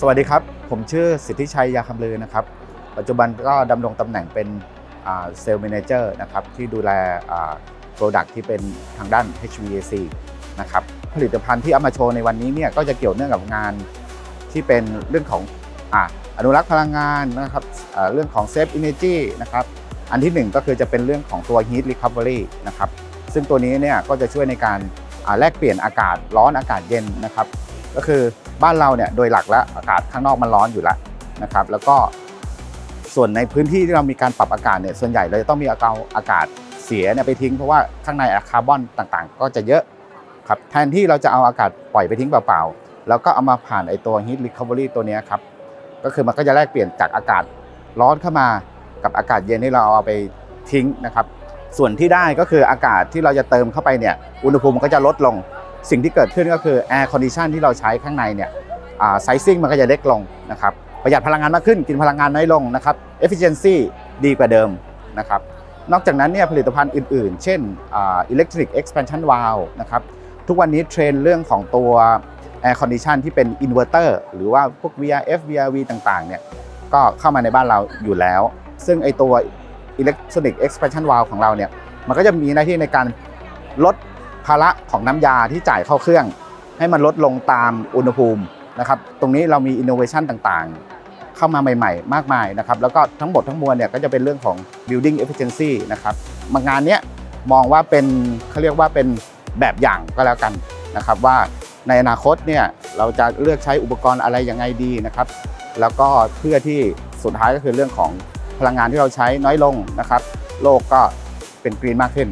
สวัสดีครับ ผมชื่อสิทธิชัยยาคำลือนะครับ ปัจจุบันก็ดำรงตำแหน่งเป็นเซลล์ m ม n เจอร์นะครับที่ดูแลโปรดักที่เป็นทางด้าน HVAC นะครับผลิตภัณฑ์ที่เอามาโชว์ในวันนี้เนี่ยก็จะเกี่ยวเนื่องกับงานที่เป็นเรื่องของออนุรักษ์พลังงานนะครับเรื่องของ Safe Energy นะครับอันที่หนึ่งก็คือจะเป็นเรื่องของตัว Heat Recovery นะครับซึ่งตัวนี้เนี่ยก็จะช่วยในการแลกเปลี่ยนอากาศร้อนอากาศเย็นนะครับ ก็คือบ้านเราเนี่ยโดยหลักแล้วอากาศข้างนอกมันร้อนอยู่แล้วนะครับ แล้วก็ส่วนในพื้นที่ที่เรามีการปรับอากาศเนี่ยส่วนใหญ่เราจะต้องมีอากาศอากาศเสียเนี่ยไปทิ้งเพราะว่าข้างในคาร์บอนต่างๆ ก็จะเยอะครับแทนที่เราจะเอาอากาศปล่อยไปทิ้งเปล่าๆแล้วก็เอามาผ่านไอตัว heat recovery ตัวนี้ครับก็คือมันก็จะแลกเปลี่ยนจากอากาศร้อนเข้ามากับอากาศเย็นที่เราเอาไปทิ้งนะครับ ส่วนที่ได้ก็คืออากาศที่เราจะเติมเข้าไปเนี่ยอุณหภูมิมันก็จะลดลง สิ่งที่เกิดขึ้นก็คือ air condition ที่เราใช้ข้างในเนี่ยไซซิ่งมันก็จะเล็กลงนะครับประหยัดพลังงานมากขึ้นกินพลังงานน้อยลงนะครับ efficiency ดีกว่าเดิมนะครับนอกจากนั้นเนี่ยผลิตภัณฑ์อื่นๆ เช่นอ่า electric expansion valve นะครับทุกวันนี้เทรนเรื่องของตัว air condition ที่เป็น inverter หรือว่าพวก VRF VRV ต่างๆเนี่ยก็เข้ามาในบ้านเราอยู่แล้ว ซึ่งไอตัว electronic expansion valve ของเราเนี่ยมันก็จะมีหน้าที่ในการลด ภาระของน้ำยาที่จ่ายเข้าเครื่อง ให้มันลดลงตามอุณหภูมินะครับตรงนี้เรามีอินโนเวชันต่างๆ เข้ามาใหม่ ๆ มากมายนะครับแล้วก็ทั้งหมดทั้งมวลเนี่ยก็จะเป็นเรื่องของ building efficiency นะครับมางานเนี้ยมองว่าเป็นเขาเรียกว่าเป็นแบบอย่างก็แล้วกันนะครับว่าในอนาคตเนี่ยเราจะเลือกใช้อุปกรณ์อะไรยังไงดีนะครับ แล้วก็เพื่อที่สุดท้ายก็คือเรื่องของพลังงานที่เราใช้น้อยลงนะครับ โลกก็เป็นกรีนมากขึ้น